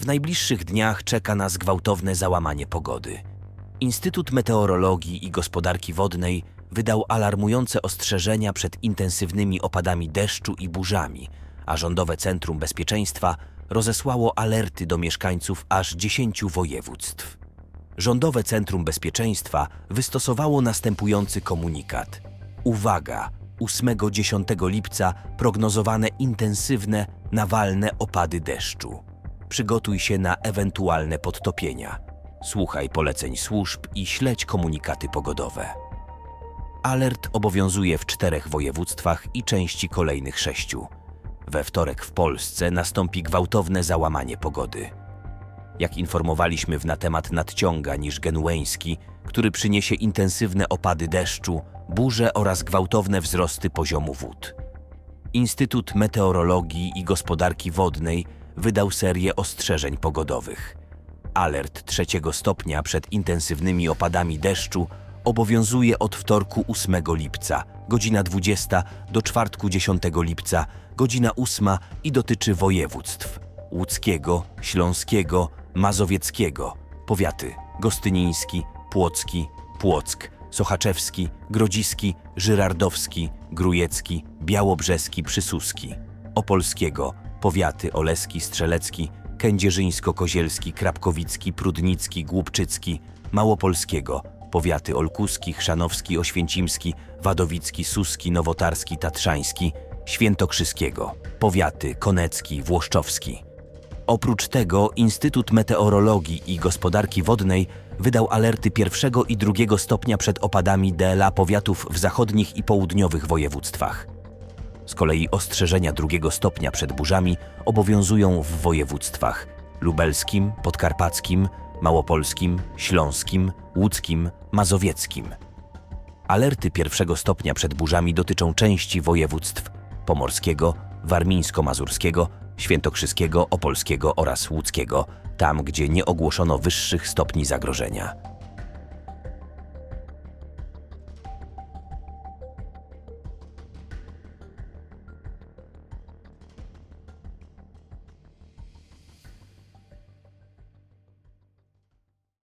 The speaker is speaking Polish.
W najbliższych dniach czeka nas gwałtowne załamanie pogody. Instytut Meteorologii i Gospodarki Wodnej wydał alarmujące ostrzeżenia przed intensywnymi opadami deszczu i burzami, a Rządowe Centrum Bezpieczeństwa rozesłało alerty do mieszkańców aż 10 województw. Rządowe Centrum Bezpieczeństwa wystosowało następujący komunikat. Uwaga! 8-10 lipca prognozowane intensywne, nawalne opady deszczu. Przygotuj się na ewentualne podtopienia. Słuchaj poleceń służb i śledź komunikaty pogodowe. Alert obowiązuje w czterech województwach i części kolejnych sześciu. We wtorek w Polsce nastąpi gwałtowne załamanie pogody. Jak informowaliśmy w na temat nadciąga niż genueński, który przyniesie intensywne opady deszczu, burze oraz gwałtowne wzrosty poziomu wód. Instytut Meteorologii i Gospodarki Wodnej wydał serię ostrzeżeń pogodowych. Alert trzeciego stopnia przed intensywnymi opadami deszczu obowiązuje od wtorku 8 lipca, godzina 20 do czwartku 10 lipca, godzina 8 i dotyczy województw łódzkiego, śląskiego, mazowieckiego, powiaty gostyniński, płocki, płock, sochaczewski, grodziski, żyrardowski, grujecki, białobrzeski, przysuski, opolskiego, powiaty oleski, strzelecki, kędzierzyńsko-kozielski, krapkowicki, prudnicki, głubczycki, małopolskiego, powiaty olkuski, chrzanowski, oświęcimski, wadowicki, suski, nowotarski, tatrzański, świętokrzyskiego, powiaty konecki, włoszczowski. Oprócz tego Instytut Meteorologii i Gospodarki Wodnej wydał alerty pierwszego i drugiego stopnia przed opadami DLA powiatów w zachodnich i południowych województwach. Z kolei ostrzeżenia drugiego stopnia przed burzami obowiązują w województwach lubelskim, podkarpackim, małopolskim, śląskim, łódzkim, mazowieckim. Alerty pierwszego stopnia przed burzami dotyczą części województw pomorskiego, warmińsko-mazurskiego, świętokrzyskiego, opolskiego oraz łódzkiego, tam gdzie nie ogłoszono wyższych stopni zagrożenia.